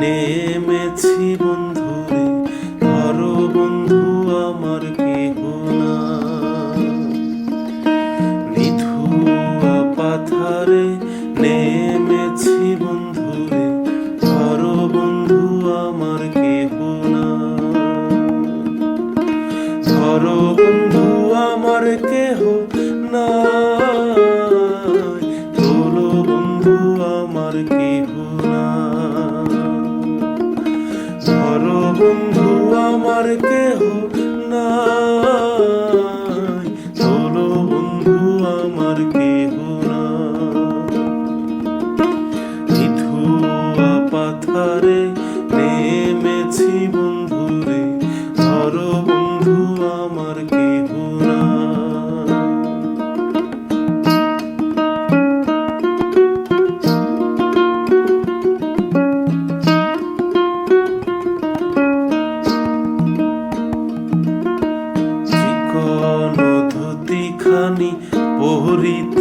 নেমেছি বন্ধু রে ধরো বন্ধু, আমার কেহ না নিথুয়া পাথারে নেমেছি বন্ধু রে ধরো বন্ধু, আমার কেহ না ধরো বন্ধু, আমার কেহ না বন্ধু আমার কেহ না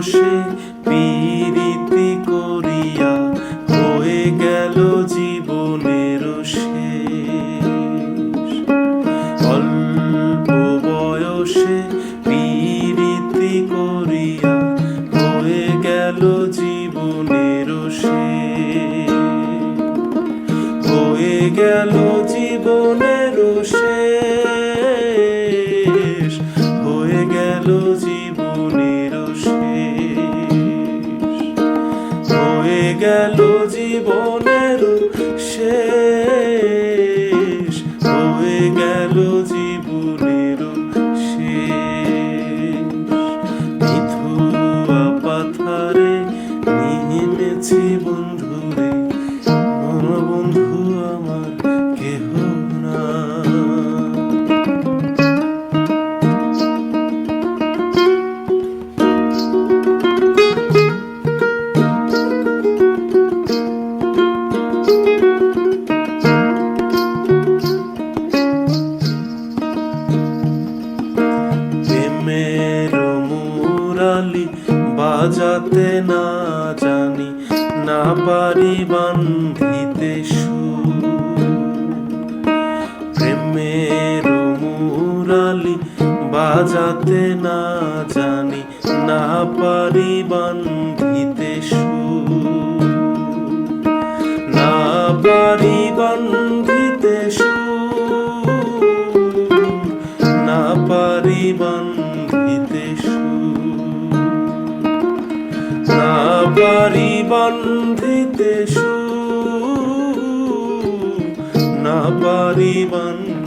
বয়সে পীড়িতি করিয়া হয়ে গেল জীবনের অল্প বয়সে পীড়িতি করিয়া হয়ে গেল জীবনের শেষ। হয়ে গেল জীবনের জীবনের বাজাতে না জানি, না পারি বান্ধিতে প্রেমের মুরালি বাজাতে না জানি, না পারি বান্ধিতে সুর। না পারি বান্ধিতে পারি বান্ধিতে সুর না পারি বান্ধিতে